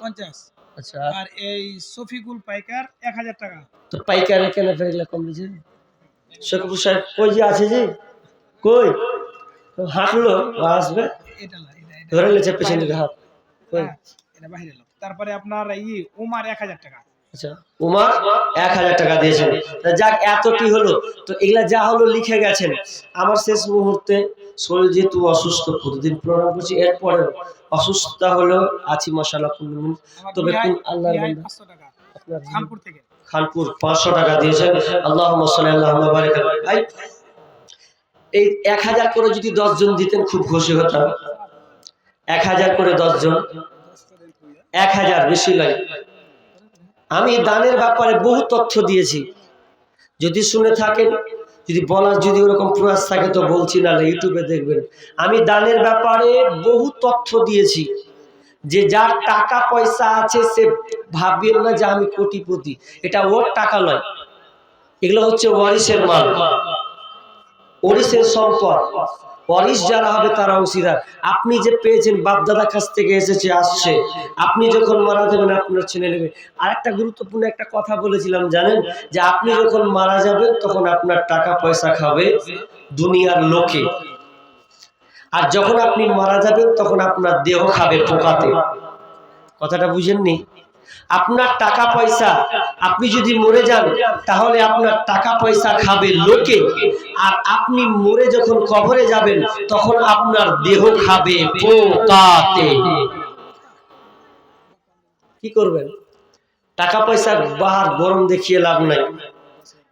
পঞ্চাশ। আচ্ছা। আর এই শফিকুল পাইকার এক হাজার টাকা। তো পাইকারে কেন ফেরিলে কম দিয়েছে শকুপুর সাহেব কই যে আছে যে? কই? হাঁটলো আসবে। ধরে নিয়েছে পেছন হাত হ্যাঁ, এটা বাইরে লোক তারপরে আপনার ই উমার এক হাজার টাকা। আচ্ছা উমার এক হাজার টাকা দিয়েছেন যাক এতটি হলো। তো এগুলা যা হলো লিখে গেছেন। আমার শেষ মুহূর্তে শরীর যেহেতু অসুস্থ প্রতিদিন প্রোগ্রাম করছি এরপরে অসুস্থতা হলো আছি মশালা আমার তবে কোন আল্লাহর বান্দা? খানপুর থেকে। খানপুর পাঁচশো টাকা দিয়েছেন। আল্লাহ আল্লাহ ভাই এই এক হাজার করে যদি দশ জন দিতেন খুব খুশি হতাম। এক হাজার করে দশ জন। এক হাজার বেশি লাগে। আমি দানের ব্যাপারে বহু তথ্য দিয়েছি। যদি শুনে থাকেন যদি বলার যদি ওরকম প্রয়াস থাকে তো বলছি না ইউটিউবে দেখবেন। আমি দানের ব্যাপারে বহু তথ্য দিয়েছি, যে যার টাকা পয়সা আছে সে ভাববেন না যে আমি কোটিপতি। এটা ওর টাকা নয়, এগুলো হচ্ছে ওয়ারিসের মাল। ওরিসের সম্পদ। ওয়ারিস যারা হবে তারা অংশীদার আপনি যে পেয়েছেন, বাপদাদার কাছ থেকে এসেছে, আসছে। আপনি যখন মারা যাবেন, আপনার ছেলে নেবে। আর একটা গুরুত্বপূর্ণ একটা কথা বলেছিলাম, জানেন? যে আপনি যখন মারা যাবেন, তখন আপনার টাকা পয়সা খাবে দুনিয়ার লোকে। আর যখন আপনি মারা যাবেন, তখন আপনার দেহ খাবে পোকাতে। কথাটা বুঝেননি? আপনার টাকা পয়সা, আপনি যদি মরে যান, তাহলে আপনার টাকা পয়সা খাবে লোকে। আর আপনি মরে যখন কবরে যাবেন, তখন আপনার দেহ খাবে পোকাতে। কি করবেন? টাকা পয়সার বাহার গরম দেখিয়ে লাভ নাই।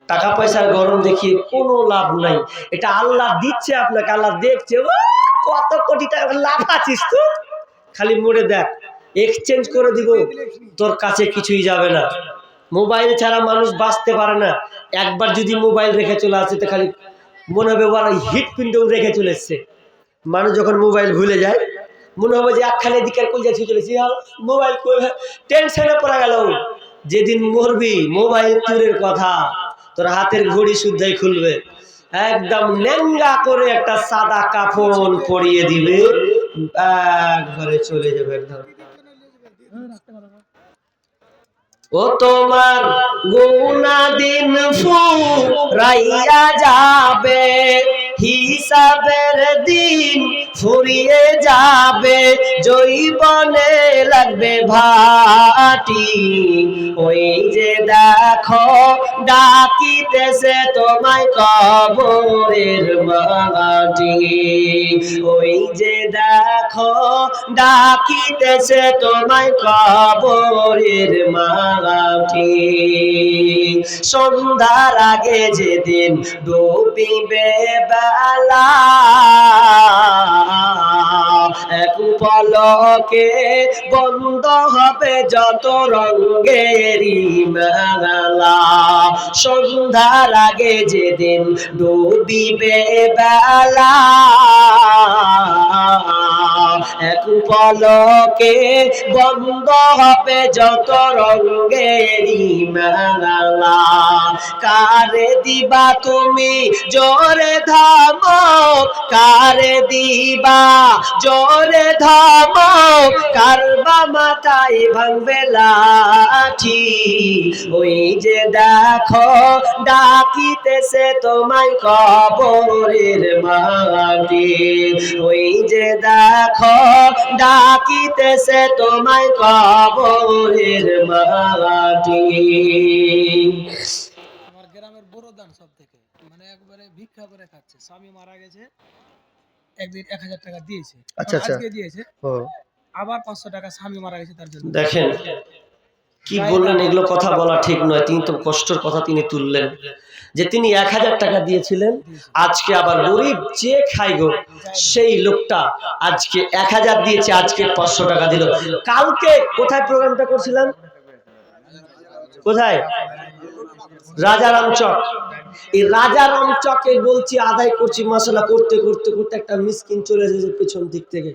টাকা পয়সার গরম দেখিয়ে কোনো লাভ নাই। এটা আল্লাহ দিচ্ছে আপনাকে, আল্লাহ দেখছে কত কোটি টাকা লাভ আছিস তো খালি মরে দেখ। এক্সচেঞ্জ করে দিব, তোর কাছে কিছুই যাবে না। মোবাইল ছাড়া মানুষ বাঁচতে পারে না। একবার যদি মোবাইল রেখে চলে আসে, তো খালি মনে হবে ওরা হিট পিন্ডও রেখে চলে এসছে। মানুষ যখন মোবাইল ভুলে যায়, মনে হবে যে একখানে দিকে কই যাচ্ছি চলেছি। মোবাইল টেনশনে পড়া গেল। যেদিন মরবি মোবাইল তুরের কথা। তোর হাতের ঘড়ি শুদ্ধাই খুলবে। একদম লেঙ্গা করে একটা সাদা কাফন পরিয়ে দিবে। একবারে চলে যাবে একদম। ও তোমার গুনা দিন ফুরাইয়া যাবে হিসাবের দিন ফুরিয়ে যাবে জৈবনে লাগবে ভাটি। ওই যে দেখো, ডাকিতেছে তোমায় কবরের মাটি। ওই যে দেখো, ডাকিতেছে তোমায় কবরের মাটি। সন্ধ্যার আগে যেদিন ডুবিবে বেলা, এক পলকে বন্ধ হবে যত রঙ্গেরই মেলা। সন্ধ্যার আগে যেদিন ডুবিবে বেলা। এক পলকে বন্ধ হবে যত রঙ্গেরই মেলা। কারে দিবা তুমি জোরে ধমক কারে দিবা জোরে ধমক কারবা মাথায় ভাঙবে লাঠি। ওই যে দেখো, ডাকিতেছে তোমায় কবরের মাটি। ওই যে দেখো, ডাকিতেছে তোমায় কবরের মাটি। সব থেকে। মানে একবারে ভিক্ষা করে খাচ্ছে। স্বামী মারা গেছে একদিন এক হাজার টাকা দিয়েছে। আচ্ছা, আচ্ছা। আজকে দিয়েছে আবার পাঁচশো টাকা স্বামী মারা গেছে তার জন্য। দেখেন কি বললেন এগুলো কথা বলা ঠিক নয় তিনি তো কষ্টের কথা তিনি তুললেন। যে তিনি এক হাজার টাকা দিয়েছিলেন আজকে আবার গরিব যে খাই গো সেই লোকটা আজকে এক হাজার দিয়েছে আজকে পাঁচশো টাকা দিল। কালকে কোথায় প্রোগ্রামটা করছিলাম কোথায়? রাজারাম চক এই রাজারাম চকে বলছি, আদায় করছি মশলা করতে করতে করতে একটা মিসকিন চলে এসেছে পেছন দিক থেকে।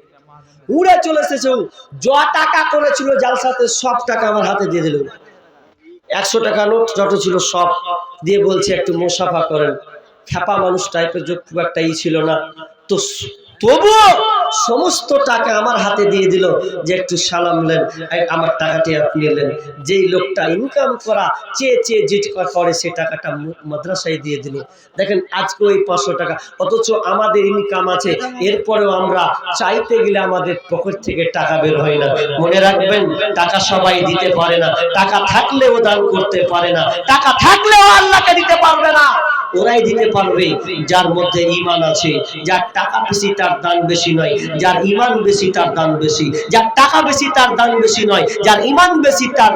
উড়ে চলে এসেছে। য টাকা করেছিল জালসাতে সব টাকা আমার হাতে দিয়ে দিল। একশো টাকা নোট যত ছিল সব দিয়ে বলছে, একটু মোসাফা করেন। খ্যাপা মানুষ টাইপের যোগ খুব একটা ই ছিল না। তো তবুও সমস্ত টাকা আমার হাতে দিয়ে দিল যে একটু সালাম নেন আমার টাকাটি আপনি নিলেন যেই লোকটা ইনকাম করা, চেয়ে চেয়ে যে করে সে টাকাটা মাদ্রাসায় দিয়ে দিল। দেখেন আজকে ওই পাঁচশো টাকা। অথচ আমাদের ইনকাম আছে, এরপরেও আমরা চাইতে গেলে আমাদের পকেট থেকে টাকা বের হয় না। মনে রাখবেন, টাকা সবাই দিতে পারে না। টাকা থাকলেও দান করতে পারে না। টাকা থাকলেও আল্লাহকে দিতে পারবে না। ওরাই দিতে পারবে যার মধ্যে ইমান আছে। যার টাকা বেশি তার দান বেশি নয়। যার ইমান বেশি তার দান বেশি। যার টাকা বেশি তার দান বেশি নয়। যার ইমান বেশি তার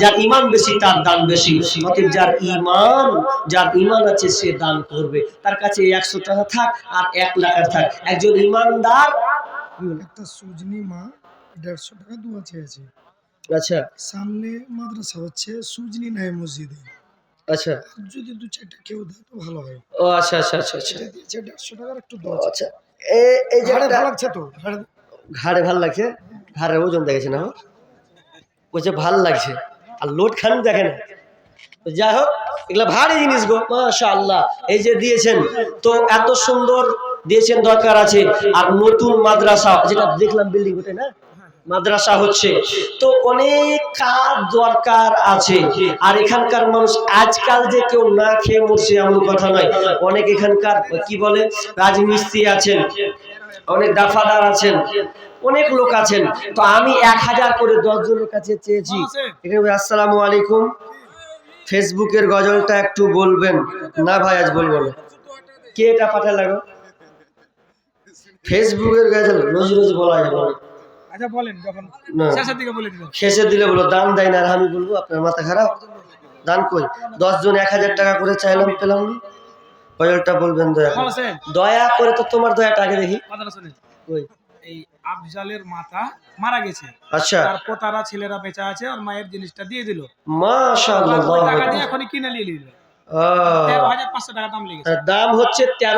যার ইমান বেশি তার দান বেশি। অতএব যার ইমান যার ইমান আছে সে দান করবে। তার কাছে একশো টাকা থাক আর এক লাখ থাক। একজন ইমানদার একটা সুজনি মা দেড়শো টাকা দোয়া চেয়েছে। আচ্ছা। সামনে মাদ্রাসা হচ্ছে সুজনি নাই মসজিদে। আচ্ছা। যদি দু চারটা কেউ দেয় তো ভালো হয়। ও আচ্ছা আচ্ছা আচ্ছা আচ্ছা। দিয়েছে দেড়শো টাকার একটু ও, আচ্ছা। এই যে ঘাড়ে ভালো লাগছে তো? ঘাড়ে ঘাড়ে ভালো লাগছে? ঘাড়ের ওজন দেখেছে না? বলছে ভালো লাগছে। আর লোড খান দেখে না। যাই হোক এগুলো ভারী জিনিস গো। মাশা আল্লাহ এই যে দিয়েছেন তো এত সুন্দর দিয়েছেন দরকার আছে। আর নতুন মাদ্রাসা যেটা দেখলাম বিল্ডিং ওটা না? মাদ্রাসা হচ্ছে। তো অনেক কাজ দরকার আছে। আর এখানকার মানুষ আজকাল যে কেউ না খেয়ে মরছে এমন কথা নয়। অনেক এখানকার, কি বলে রাজমিস্ত্রি আছেন, অনেক দাফাদার আছেন, অনেক লোক আছেন। তো আমি এক হাজার করে দশ জনের কাছে চেয়েছি। আসসালামু আলাইকুম। ফেসবুকের গজলটা একটু বলবেন? না ভাই, আজ বলব না। কে এটা পাঠা লাগো ফেসবুকের গজল রোজ রোজ বলা যাবে না। আচ্ছা বলেন যখন শেষের দিকে বলে দিবেন। শেষে দিলে বলো দান দেয় না আর আমি বলব আপনার মাথা খারাপ? দান কই? দশ জন এক হাজার টাকা করে চাইলাম পেলাম না। বলবেন দয়া দয়া করে তো তোমার দয়াটা আগে দেখি। কথাটা শুনে কই? এই আফজালের মাথা মারা গেছে। আচ্ছা। তার পোতারা ছেলেরা বেঁচে আছে আর মায়ের জিনিসটা দিয়ে দিল। মাশাআল্লাহ টাকা দিয়ে এখনই কিনে নিয়ে নিল। টাকা দাম লেগেছে। দাম হচ্ছে তেরো